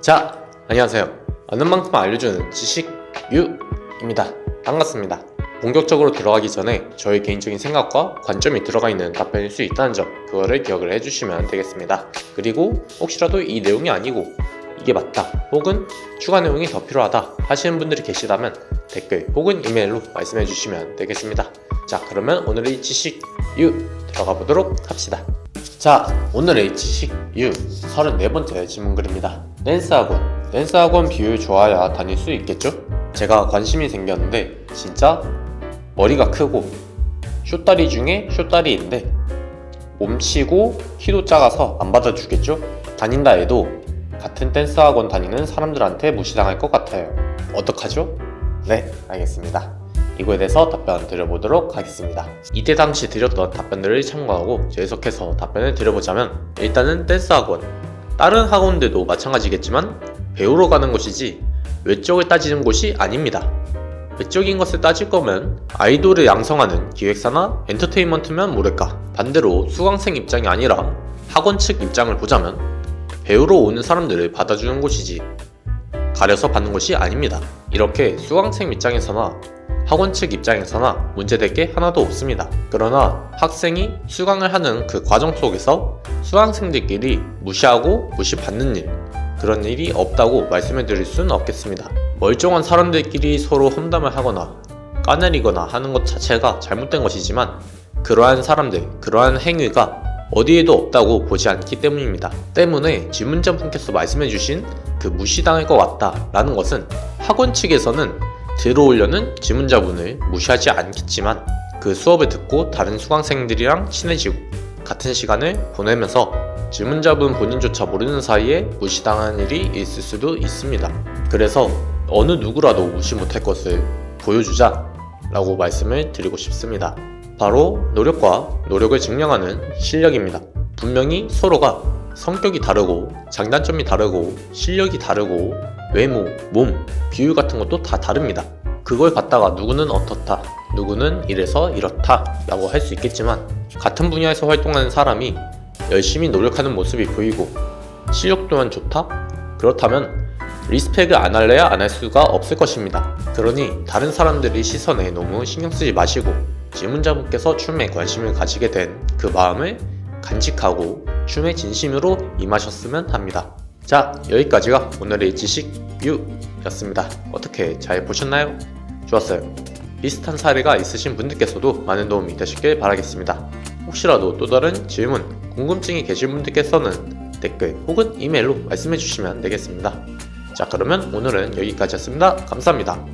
자, 안녕하세요. 아는 만큼 알려주는 지식 유입니다. 반갑습니다. 본격적으로 들어가기 전에 저희 개인적인 생각과 관점이 들어가 있는 답변일 수 있다는 점, 그거를 기억을 해주시면 되겠습니다. 그리고 혹시라도 이 내용이 아니고 이게 맞다, 혹은 추가 내용이 더 필요하다 하시는 분들이 계시다면 댓글 혹은 이메일로 말씀해 주시면 되겠습니다. 자, 그러면 오늘의 지식 유 들어가 보도록 합시다. 자, 오늘의 지식 유 34번째 질문글입니다. 댄스 학원. 댄스 학원 비율 좋아야 다닐 수 있겠죠? 제가 관심이 생겼는데 진짜 머리가 크고 쇼다리 중에 쇼다리인데 몸치고 키도 작아서 안 받아주겠죠? 다닌다 해도 같은 댄스 학원 다니는 사람들한테 무시당할 것 같아요. 어떡하죠? 네, 알겠습니다. 이거에 대해서 답변 드려보도록 하겠습니다. 이때 당시 드렸던 답변들을 참고하고 재해석해서 답변을 드려보자면 일단은 댄스 학원 다른 학원들도 마찬가지겠지만 배우러 가는 곳이지 외적을 따지는 곳이 아닙니다. 외적인 것을 따질 거면 아이돌을 양성하는 기획사나 엔터테인먼트면 모를까 반대로 수강생 입장이 아니라 학원 측 입장을 보자면 배우러 오는 사람들을 받아주는 곳이지 가려서 받는 것이 아닙니다. 이렇게 수강생 입장에서나 학원 측 입장에서나 문제될 게 하나도 없습니다. 그러나 학생이 수강을 하는 그 과정 속에서 수강생들끼리 무시하고 무시받는 일, 그런 일이 없다고 말씀해 드릴 수는 없겠습니다. 멀쩡한 사람들끼리 서로 험담을 하거나 까내리거나 하는 것 자체가 잘못된 것이지만 그러한 사람들, 그러한 행위가 어디에도 없다고 보지 않기 때문입니다. 때문에 질문자 분께서 말씀해 주신 그 무시당할 것 같다 라는 것은 학원 측에서는 들어오려는 질문자분을 무시하지 않겠지만 그 수업을 듣고 다른 수강생들이랑 친해지고 같은 시간을 보내면서 질문자분 본인조차 모르는 사이에 무시당한 일이 있을 수도 있습니다. 그래서 어느 누구라도 무시 못할 것을 보여주자 라고 말씀을 드리고 싶습니다. 바로 노력과 노력을 증명하는 실력입니다. 분명히 서로가 성격이 다르고 장단점이 다르고 실력이 다르고 외모, 몸, 비율 같은 것도 다 다릅니다. 그걸 갖다가 누구는 어떻다, 누구는 이래서 이렇다 라고 할 수 있겠지만 같은 분야에서 활동하는 사람이 열심히 노력하는 모습이 보이고 실력 또한 좋다? 그렇다면 리스펙을 안 할래야 안 할 수가 없을 것입니다. 그러니 다른 사람들의 시선에 너무 신경 쓰지 마시고 질문자분께서 춤에 관심을 가지게 된 그 마음을 간직하고 춤에 진심으로 임하셨으면 합니다. 자, 여기까지가 오늘의 지식 뷰였습니다. 어떻게 잘 보셨나요? 좋았어요. 비슷한 사례가 있으신 분들께서도 많은 도움이 되셨길 바라겠습니다. 혹시라도 또 다른 질문, 궁금증이 계신 분들께서는 댓글 혹은 이메일로 말씀해 주시면 되겠습니다. 자, 그러면 오늘은 여기까지였습니다. 감사합니다.